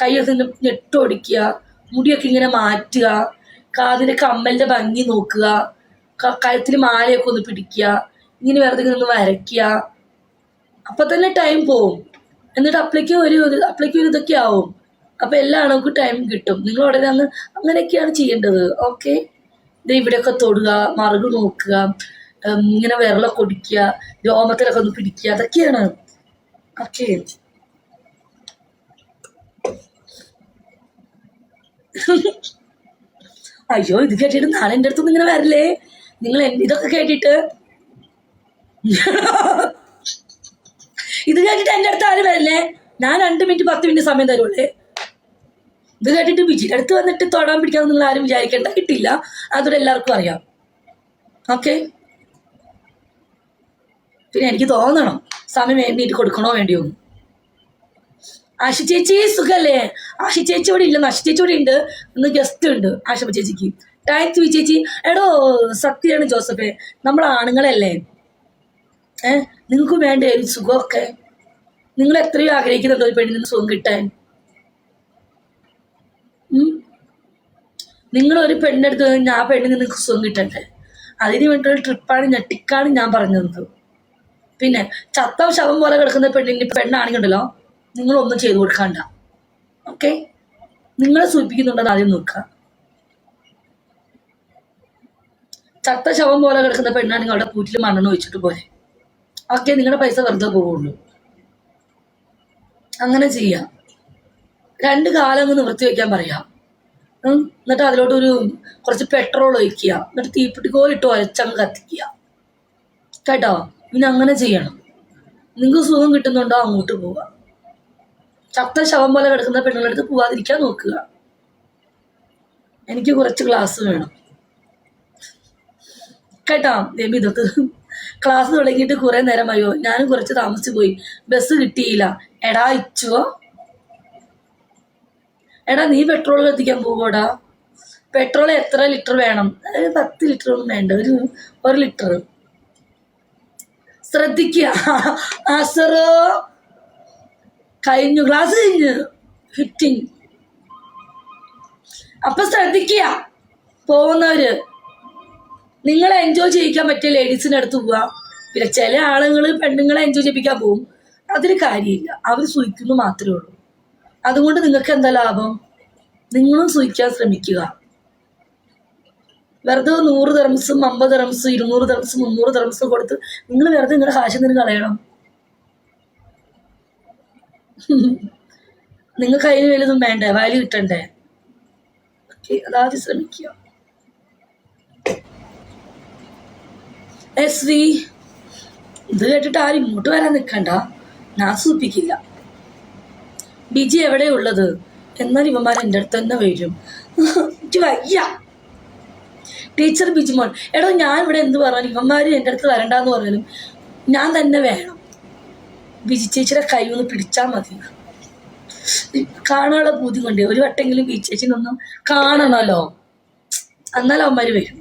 കൈയൊക്കെ ഇങ്ങനെ ഞെട്ടൊടിക്കുക മുടിയൊക്കെ ഇങ്ങനെ മാറ്റുക കാതിന്റെ കമ്മലിന്റെ ഭംഗി നോക്കുക കഴുത്തിൽ മാലയൊക്കെ ഒന്ന് പിടിക്കുക ഇങ്ങനെ വെറുതെ ഇങ്ങനെ ഒന്ന് വരയ്ക്കുക. അപ്പം തന്നെ ടൈം പോവും. എന്നിട്ട് അപ്പളേക്ക് ഒരു അപ്പളേക്ക് ഒരു ഇതൊക്കെ ആവും. അപ്പം എല്ലാ നമുക്ക് ടൈം കിട്ടും. നിങ്ങൾ ഉടനെ അങ്ങ് അങ്ങനെയൊക്കെയാണ് ചെയ്യേണ്ടത്. ഓക്കെ ഇത് ഇവിടെയൊക്കെ തൊടുക മറുക് നോക്കുക ഇങ്ങനെ വിരലൊക്കെ ഒടിക്കുക രോമത്തിലൊക്കെ ഒന്ന് പിടിക്കുക അതൊക്കെയാണ്. ഓക്കെ അയ്യോ ഇത് കേട്ടിട്ട് നാളെ എന്റെ അടുത്തൊന്നും ഇങ്ങനെ വരില്ലേ? നിങ്ങൾ ഇതൊക്കെ കേട്ടിട്ട്. ഇത് കേട്ടിട്ട് എന്റെ അടുത്ത് ആരും വരില്ലേ? ഞാൻ രണ്ട് മിനിറ്റ് പത്ത് മിനിറ്റ് സമയം തരുള്ളേ. ഇത് കേട്ടിട്ട് വിജിയുടെ അടുത്ത് വന്നിട്ട് തൊടാൻ പിടിക്കാൻ നിങ്ങൾ ആരും വിചാരിക്കേണ്ട കിട്ടില്ല അതോടെ എല്ലാവർക്കും അറിയാം. ഓക്കെ? പിന്നെ എനിക്ക് തോന്നണം. സമയം വേണ്ടിയിട്ട് കൊടുക്കണോ വേണ്ടിയോ എന്ന്. ആശി ചേച്ചി സുഖല്ലേ? ആശി ചേച്ചി ഇവിടെ ഇല്ല ആശി ചേച്ചി ഇവിടെ ഉണ്ട്. ഇന്ന് ഗസ്റ്റ് ഉണ്ട് ആശപ്പ ചേച്ചിക്ക്. യു ചേച്ചി എടോ സത്യമാണ് ജോസഫ് നമ്മൾ ആണുങ്ങളല്ലേ? ഏ നിങ്ങൾക്ക് വേണ്ടേ ഒരു സുഖമൊക്കെ. നിങ്ങൾ എത്രയോ ആഗ്രഹിക്കുന്നുണ്ടോ ഒരു പെണ്ണിന് സുഖം കിട്ടാൻ? നിങ്ങൾ ഒരു പെണ്ണെടുത്ത് കഴിഞ്ഞാൽ ആ പെണ്ണിന് നിങ്ങൾക്ക് സുഖം കിട്ടട്ടെ അതിന് വേണ്ടിയുള്ള ട്രിപ്പാണ് ഞെട്ടിക്കാണ് ഞാൻ പറഞ്ഞത്. പിന്നെ ചത്ത ശവം പോലെ കിടക്കുന്ന പെണ്ണിന് പെണ്ണാണെങ്കിണ്ടല്ലോ? നിങ്ങളൊന്നും ചെയ്തു കൊടുക്കണ്ട. ഓക്കെ നിങ്ങളെ സൂചിപ്പിക്കുന്നുണ്ടത് ആദ്യം നോക്കുക. ചത്ത ശവം പോലെ കിടക്കുന്ന പെണ്ണാണെങ്കിൽ അവിടെ കൂറ്റിൽ മണ്ണെണ്ണ ഒഴിച്ചിട്ട് പോലെ ഓക്കെ നിങ്ങളുടെ പൈസ വെറുതെ പോവുള്ളൂ. അങ്ങനെ ചെയ്യാം. രണ്ട് കാലം അങ്ങ് നിവർത്തി വയ്ക്കാൻ പറയാം. എന്നിട്ട് അതിലോട്ട് ഒരു കുറച്ച് പെട്രോൾ ഒഴിക്കുക. എന്നിട്ട് തീപ്പെട്ടിക്കോലിട്ട് ഒരച്ചങ്ങ് കത്തിക്കുക. കേട്ടോ? പിന്നെ അങ്ങനെ ചെയ്യണം. നിങ്ങൾക്ക് സുഖം കിട്ടുന്നുണ്ടോ? അങ്ങോട്ട് പോവുക. ചത്ത ശവം പോലെ കിടക്കുന്ന പെണ്ണുങ്ങളുടെ അടുത്ത് പോവാതിരിക്കാൻ നോക്കുക. എനിക്ക് കുറച്ച് ക്ലാസ് വേണം. കേട്ടോ ഇതൊക്കെ. ക്ലാസ് തുടങ്ങിയിട്ട് കുറെ നേരമായോ? ഞാനും കുറച്ച് താമസിച്ചു പോയി. ബസ് കിട്ടിയില്ല. എടാ ഇച്ചുവോ എടാ നീ പെട്രോൾ കത്തിക്കാൻ പോവോടാ പെട്രോൾ എത്ര ലിറ്റർ വേണം? പത്ത് ലിറ്റർ ഒന്നും വേണ്ട. ഒരു ഒരു ലിറ്റർ ശ്രദ്ധിക്കുക ആസറോ കഴിഞ്ഞു ക്ലാസ് കഴിഞ്ഞു ഫിറ്റിംഗ് അപ്പൊ ശ്രദ്ധിക്കുക പോകുന്നവര്. നിങ്ങളെ എൻജോയ് ചെയ്യിക്കാൻ പറ്റിയ ലേഡീസിന്റെ അടുത്ത് പോവാ. പിന്നെ ചില ആളുകൾ പെണ്ണുങ്ങളെ എൻജോയ് ചെയ്യിപ്പിക്കാൻ പോവും. അതിന് കാര്യമില്ല. അവർ സുഖിക്കുന്നു മാത്രമേ ഉള്ളൂ. അതുകൊണ്ട് നിങ്ങൾക്ക് എന്താ ലാഭം? നിങ്ങളും സുഖിക്കാൻ ശ്രമിക്കുക. വെറുതെ നൂറ് തെറംസും അമ്പത് തെറംസും ഇരുന്നൂറ് തെറംസും മുന്നൂറ് തെറംസും കൊടുത്ത് നിങ്ങൾ വെറുതെ നിങ്ങളുടെ കാശ് നിന്ന് കളയണം. നിങ്ങൾക്ക് അതിന് വലുതും വേണ്ടേ? വാല്യൂ കിട്ടണ്ടേ? അതാദ്യം ശ്രമിക്കുക. എസ് വി ഇത് കേട്ടിട്ട് ആരും ഇങ്ങോട്ട് വരാൻ നിൽക്കണ്ട ഞാൻ സൂപ്പിക്കില്ല ബിജി എവിടെയുള്ളത് എന്നാൽ ഇവന്മാർ എന്റെ അടുത്ത് തന്നെ വരും. വയ്യ. ടീച്ചർ ബിജിമോൻ എടോ ഞാൻ ഇവിടെ എന്ത് പറഞ്ഞാലും ഇവന്മാർ എന്റെ അടുത്ത് വരണ്ടെന്ന് പറഞ്ഞാലും ഞാൻ തന്നെ വേണം. ബിജി ചേച്ചിയുടെ കൈ ഒന്ന് പിടിച്ചാൽ മതി. കാണാനുള്ള ബോധ്യം കൊണ്ട് ഒരു വട്ടെങ്കിലും ബിജി ചേച്ചിനൊന്നും കാണണമല്ലോ എന്നാൽ അവന്മാർ വരും.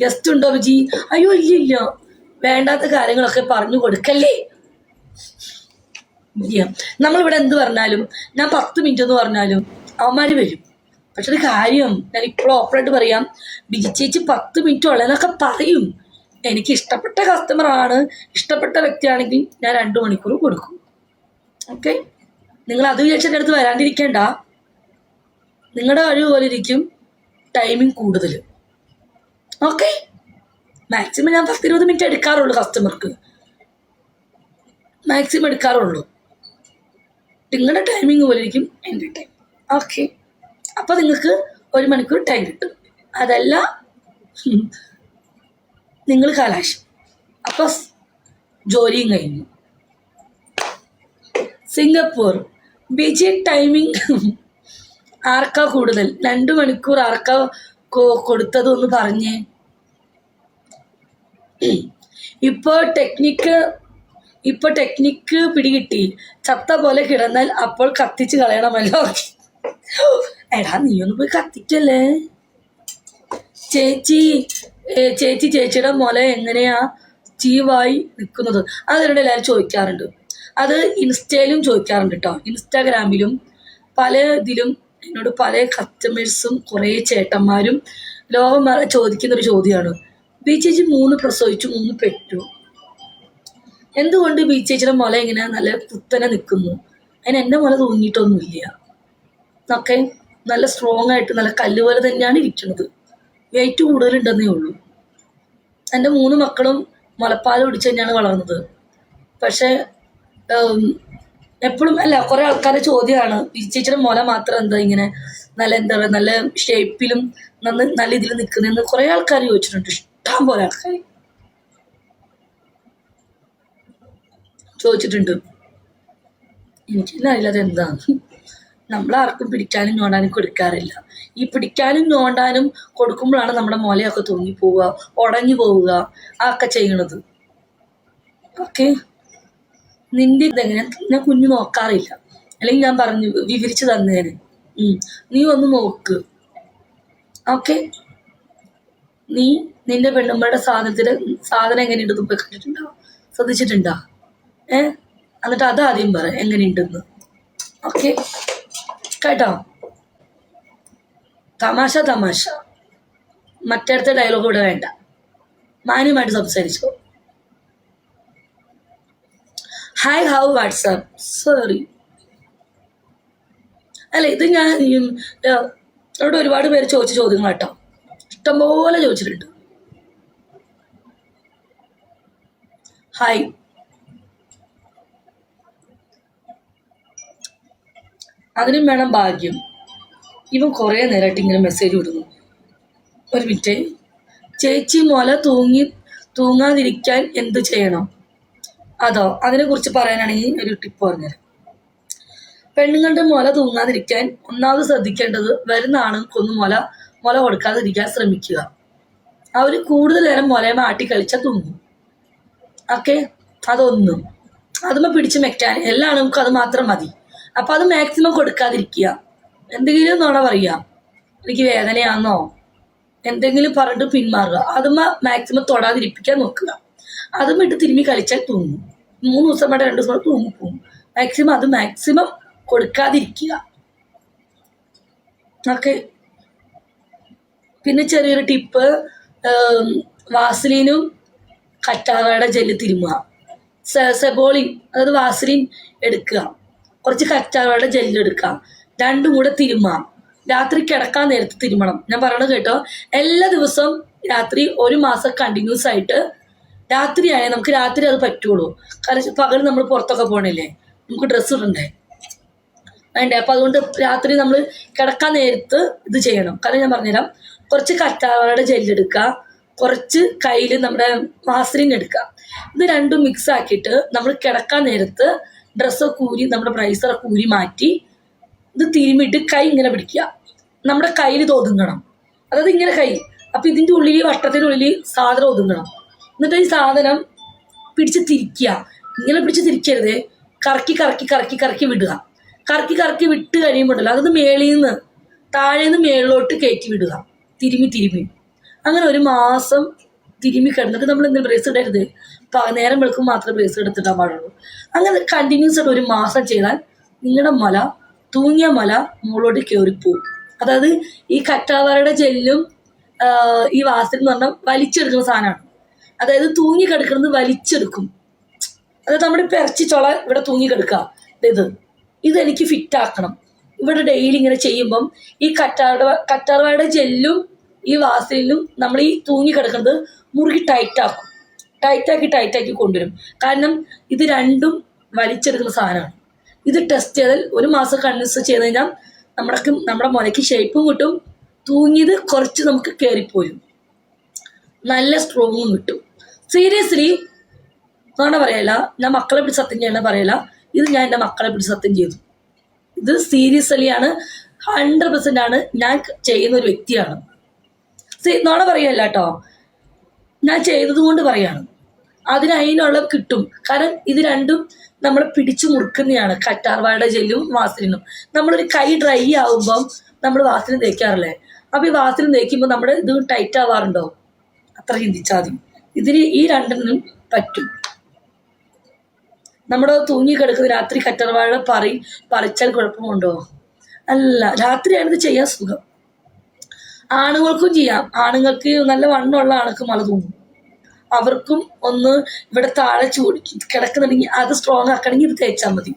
ഗസ്റ്റ് ഉണ്ടോ ബിജി അയ്യോ ഇല്ല ഇല്ല. വേണ്ടാത്ത കാര്യങ്ങളൊക്കെ പറഞ്ഞു കൊടുക്കല്ലേ. നമ്മളിവിടെ എന്ത് പറഞ്ഞാലും ഞാൻ പത്ത് മിനിറ്റ് എന്ന് പറഞ്ഞാലും അവന്മാർ വരും. പക്ഷെ ഒരു കാര്യം ഞാൻ ഇപ്പോൾ ഓപ്പറായിട്ട് പറയാം. ബിജി ചേച്ചി പത്ത് മിനിറ്റ് ഉള്ളതെന്നൊക്കെ പറയും. എനിക്ക് ഇഷ്ടപ്പെട്ട കസ്റ്റമറാണ് ഇഷ്ടപ്പെട്ട വ്യക്തിയാണെങ്കിൽ ഞാൻ രണ്ട് മണിക്കൂർ കൊടുക്കും. ഓക്കെ നിങ്ങൾ അത് വിചാരിച്ച് എന്റെ അടുത്ത് വരാണ്ടിരിക്കേണ്ട. നിങ്ങളുടെ കഴിവ് പോലെ ഇരിക്കും ടൈമിംഗ് കൂടുതൽ. ഓക്കെ മാക്സിമം ഞാൻ പത്ത് ഇരുപത് മിനിറ്റ് എടുക്കാറുള്ളൂ കസ്റ്റമർക്ക് മാക്സിമം എടുക്കാറുള്ളൂ. നിങ്ങളുടെ ടൈമിംഗ് പോലെ ഇരിക്കും എന്റെ ടൈം ഓക്കെ അപ്പോൾ നിങ്ങൾക്ക് ഒരു മണിക്കൂർ ടൈം കിട്ടും. അതല്ല നിങ്ങൾ കലാശം. അപ്പോൾ ജോലിയും കഴിഞ്ഞു. സിംഗപ്പൂർ. ബിജി ടൈമിംഗ് ആർക്കാ കൂടുതൽ? രണ്ടു മണിക്കൂർ ആർക്കാ കൊടുത്തത് കൊടുത്തതൊന്ന് പറഞ്ഞേ. ഇപ്പൊ ടെക്നിക്ക് ഇപ്പൊ ടെക്നിക്ക് പിടികിട്ടി. ചത്ത പോലെ കിടന്നാൽ അപ്പോൾ കത്തിച്ച് കളയണമല്ലോ. എടാ നീ ഒന്ന് പോയി കത്തിക്കല്ലേ? ചേച്ചി ചേച്ചി ചേച്ചിയുടെ മുല എങ്ങനെയാ സ്റ്റീവായി നിൽക്കുന്നത്? അതിനോട് എല്ലാവരും ചോദിക്കാറുണ്ട്. അത് ഇൻസ്റ്റയിലും ചോദിക്കാറുണ്ട് കേട്ടോ. ഇൻസ്റ്റാഗ്രാമിലും പല ഇതിലും എന്നോട് പല കസ്റ്റമേഴ്സും കുറേ ചേട്ടന്മാരും ലോകം മാറി ചോദിക്കുന്ന ഒരു ചോദ്യമാണ്. ബി ചേച്ചി മൂന്ന് പ്രസവിച്ചു മൂന്ന് പെറ്റു എന്തുകൊണ്ട് ബി ചേച്ചിയുടെ മുല ഇങ്ങനെ നല്ല കുത്തനെ നിൽക്കുന്നു? അതിന് എന്റെ മുല തൂങ്ങിയിട്ടൊന്നുമില്ല. ഓക്കെ നല്ല സ്ട്രോങ് ആയിട്ട് നല്ല കല്ലുപോലെ തന്നെയാണ് ഇരിക്കുന്നത്. വെയിറ്റ് കൂടുതലുണ്ടെന്നേ ഉള്ളൂ. എന്റെ മൂന്ന് മക്കളും മുലപ്പാൽ കുടിച്ച് തന്നെയാണ് വളർന്നത്. പക്ഷേ എപ്പോഴും അല്ല കുറേ ആൾക്കാരുടെ ചോദ്യമാണ് ചേച്ചിയുടെ മുല മാത്രം എന്താ ഇങ്ങനെ നല്ല എന്താ പറയുക നല്ല ഷേപ്പിലും നന്ന് നല്ല ഇതിൽ നിൽക്കുന്നതെന്ന് കുറേ ആൾക്കാർ ചോദിച്ചിട്ടുണ്ട്. ഇഷ്ടം പോലെ ആൾക്കാർ ചോദിച്ചിട്ടുണ്ട്. എനിക്കെല്ലാം അറിയില്ല അതെന്താണ് നമ്മളാർക്കും പിടിക്കാനും ഞോണ്ടാനും കൊടുക്കാറില്ല. ഈ പിടിക്കാനും ഞോണ്ടാനും കൊടുക്കുമ്പോഴാണ് നമ്മുടെ മുലയൊക്കെ തൂങ്ങി പോവുക ഉടഞ്ഞു പോവുക അതൊക്കെ ചെയ്യണത് ഓക്കെ? നിന്റെ ഇതെങ്ങനെ? ഞാൻ കുഞ്ഞു നോക്കാറില്ല. അല്ലെങ്കിൽ ഞാൻ പറഞ്ഞു വിവരിച്ചു തന്നേന്. നീ ഒന്ന് നോക്ക്. ഓക്കെ? നീ നിന്റെ പെണ്ണുമ്മയുടെ സാധനത്തിന് സാധനം എങ്ങനെയുണ്ടെന്ന് പോയി കണ്ടിട്ടുണ്ടോ? ശ്രദ്ധിച്ചിട്ടുണ്ടോ? ഏ? എന്നിട്ട് അതാദ്യം പറ എങ്ങനെയുണ്ടെന്ന്. ഓക്കെ? കേട്ടോ. തമാശ തമാശ. മറ്റടുത്ത ഡയലോഗ് ഇവിടെ വേണ്ട. മാന്യമായിട്ട് സംസാരിച്ചോ. ഹായ് ഹൗ വാട്സാപ്പ് സോറി അല്ല ഇത് ഞാൻ അവിടെ ഒരുപാട് പേര് ചോദിച്ച ചോദ്യങ്ങൾ കേട്ടോ ഇഷ്ടംപോലെ ചോദിച്ചിട്ടുണ്ട്. ഹായ് അതിനും വേണം ഭാഗ്യം. ഇവൻ കുറേ നേരമായിട്ട് ഇങ്ങനെ മെസ്സേജ് വിടുന്നു ഒരു മിനിറ്റ് ചേച്ചി മുല തൂങ്ങി തൂങ്ങാതിരിക്കാൻ എന്ത് ചെയ്യണം? അതോ അതിനെക്കുറിച്ച് പറയാനാണെങ്കിൽ ഒരു ടിപ്പ് പറഞ്ഞുതരാം. പെണ്ണുങ്ങളുടെ മുല തൂങ്ങാതിരിക്കാൻ ഒന്നാമത് ശ്രദ്ധിക്കേണ്ടത് വരുന്ന ആണുങ്ങൾക്കൊന്നും മുല മുല കൊടുക്കാതിരിക്കാൻ ശ്രമിക്കുക. അവർ കൂടുതൽ നേരം മുലയെ മാട്ടി കളിച്ചാൽ തൂങ്ങും. ഓക്കെ അതൊന്നും. അതുമ്പോൾ പിടിച്ച് മെക്കാൻ എല്ലാ ആണുങ്ങൾക്കും അത് മാത്രം മതി. അപ്പം അത് മാക്സിമം കൊടുക്കാതിരിക്കുക. എന്തെങ്കിലും നുണ പറയുക എനിക്ക് വേദനയാണെന്നോ എന്തെങ്കിലും പറഞ്ഞിട്ട് പിന്മാറുക. അതും മാക്സിമം തൊടാതിരിപ്പിക്കാൻ നോക്കുക. അതും ഇട്ട് തിരുമ്മി കളിച്ചാൽ തൂങ്ങും. മൂന്ന് ദിവസം വേണ്ട രണ്ട് ദിവസം തൂങ്ങി പോകും മാക്സിമം അത് മാക്സിമം കൊടുക്കാതിരിക്കുക. ഓക്കെ. പിന്നെ ചെറിയൊരു ടിപ്പ് വാസലിനും കറ്റാവയുടെ ജെല്ല് തിരുമുക. സെബോളിൻ അതായത് വാസലിൻ എടുക്കുക. കുറച്ച് കറ്റാവയുടെ ജെല്ലെടുക്കാം രണ്ടും കൂടെ തിരുമാം രാത്രി കിടക്കാൻ നേരത്ത് തിരുമണം. ഞാൻ പറയണത് കേട്ടോ എല്ലാ ദിവസവും രാത്രി ഒരു മാസം കണ്ടിന്യൂസ് ആയിട്ട് രാത്രി രാത്രിയായാൽ നമുക്ക് രാത്രി അത് പറ്റുള്ളൂ. കാരണം പകൽ നമ്മൾ പുറത്തൊക്കെ പോകണില്ലേ? നമുക്ക് ഡ്രസ്സ് ഇടണ്ടേ? വേണ്ടേ? അപ്പം അതുകൊണ്ട് രാത്രി നമ്മൾ കിടക്കാൻ നേരത്ത് ഇത് ചെയ്യണം. കാരണം ഞാൻ പറഞ്ഞുതരാം കുറച്ച് കറ്റാവയുടെ ജെല്ലെടുക്കുക കുറച്ച് കയ്യിൽ നമ്മുടെ മാസ്ലിൻ എടുക്കുക. ഇത് രണ്ടും മിക്സ് ആക്കിയിട്ട് നമ്മൾ കിടക്കാൻ നേരത്ത് ഡ്രസ്സൊക്കെ ഊരി നമ്മുടെ ബ്രൈസറൊക്കെ ഊരി മാറ്റി ഇത് തിരുമിയിട്ട് കൈ ഇങ്ങനെ പിടിക്കുക. നമ്മുടെ കയ്യിൽ ഇത് ഒതുങ്ങണം. അതായത് ഇങ്ങനെ കൈ. അപ്പം ഇതിന്റെ ഉള്ളിൽ വട്ടത്തിന്റെ ഉള്ളിൽ സാധനം ഒതുങ്ങണം. എന്നിട്ട് ഈ സാധനം പിടിച്ച് തിരിക്കുക. ഇങ്ങനെ പിടിച്ച് തിരിക്കരുത്. കറക്കി കറക്കി കറക്കി കറക്കി വിടുക. കറക്കി കറക്കി വിട്ട് കഴിയുമ്പോഴല്ലോ അതൊന്ന് മേളിൽ നിന്ന് താഴെ നിന്ന് മേളിലോട്ട് കയറ്റി വിടുക. തിരുമി തിരുമി. അങ്ങനെ ഒരു മാസം തിരുമി കിടന്നിട്ട് നമ്മൾ എന്താ ബ്രേസ് ഇടരുത്? നേരം വെളുക്കും മാത്രമേ ബ്രേസ് എടുത്തിട്ടാൻ പാടുള്ളൂ. അങ്ങനെ കണ്ടിന്യൂസ് ആയിട്ട് ഒരു മാസം ചെയ്താൽ നിങ്ങളുടെ മല തൂങ്ങിയ മല മുകളിലോട്ട് കയറിപ്പോവും അതായത് ഈ കറ്റാവറയുടെ ജെല്ലും ഈ വാസൽ എന്ന് പറഞ്ഞാൽ വലിച്ചെടുക്കുന്ന സാധനമാണ്. അതായത് തൂങ്ങി കിടക്കുന്നത് വലിച്ചെടുക്കും. അതായത് നമ്മുടെ ഇറച്ചി ചൊള ഇവിടെ തൂങ്ങി കിടക്കുക. ഇത് ഇതെനിക്ക് ഫിറ്റ് ആക്കണം. ഇവിടെ ഡെയിലി ഇങ്ങനെ ചെയ്യുമ്പം ഈ കറ്റാറ കറ്റാർവാഴയുടെ ജെല്ലും ഈ വാസലിനും നമ്മൾ ഈ തൂങ്ങി കിടക്കുന്നത് മുറുകി ടൈറ്റ് ആക്കും. ടൈറ്റാക്കി ടൈറ്റാക്കി കൊണ്ടുവരും. കാരണം ഇത് രണ്ടും വലിച്ചെടുക്കുന്ന സാധനമാണ്. ഇത് ടെസ്റ്റ് ചെയ്താൽ ഒരു മാസം കണ്ടിന്യൂസ് ചെയ്ത് കഴിഞ്ഞാൽ നമ്മുടെ നമ്മുടെ മുലയ്ക്ക് ഷേപ്പും കിട്ടും. തൂങ്ങിയത് കുറച്ച് നമുക്ക് കയറിപ്പോയും നല്ല സ്ട്രോങ്ങും കിട്ടും. സീരിയസ്ലി നുണ പറയല ഞാൻ മക്കളെ പിടിച്ച് സത്യം ചെയ്യണ പറയല ഇത് ഞാൻ എന്റെ മക്കളെ പിടിച്ച് സത്യം ചെയ്തു. ഇത് സീരിയസ്ലി ആണ്. ഹൺഡ്രഡ് പെർസെന്റ് ആണ്. ഞാൻ ചെയ്യുന്ന ഒരു വ്യക്തിയാണ്. നുണ പറയല്ല കേട്ടോ ഞാൻ ചെയ്തത് കൊണ്ട് പറയാണ്. അതിന് അതിനുള്ള കിട്ടും. കാരണം ഇത് രണ്ടും നമ്മൾ പിടിച്ചു മുറുക്കുന്നതാണ് കറ്റാർവാഴയുടെ ജെല്ലും വാസലിനും. നമ്മളൊരു കൈ ഡ്രൈ ആവുമ്പം നമ്മൾ വാസലിൻ തേക്കാറില്ലേ? അപ്പോൾ ഈ വാസലിൻ തേക്കുമ്പോൾ നമ്മുടെ ഇത് ടൈറ്റ് ആവാറുണ്ടോ? അത്ര ചിന്തിച്ചാൽ മതി. ഇതിന് ഈ രണ്ടിനും പറ്റും. നമ്മൾ തൂങ്ങി കിടക്കുന്ന രാത്രി കറ്റർവാഴ പറി പറിച്ചാൽ കുഴപ്പമുണ്ടോ? അല്ല രാത്രിയാണിത് ചെയ്യാൻ സുഖം. ആണുങ്ങൾക്കും ചെയ്യാം. ആണുങ്ങൾക്ക് നല്ല വണ്ണമുള്ള ആൾക്ക് മല തൂങ്ങും. അവർക്കും ഒന്ന് ഇവിടെ താഴെ ചൂടി കിടക്കുന്നുണ്ടെങ്കിൽ അത് സ്ട്രോങ് ആക്കണമെങ്കിൽ ഇത് തേച്ചാൽ മതി.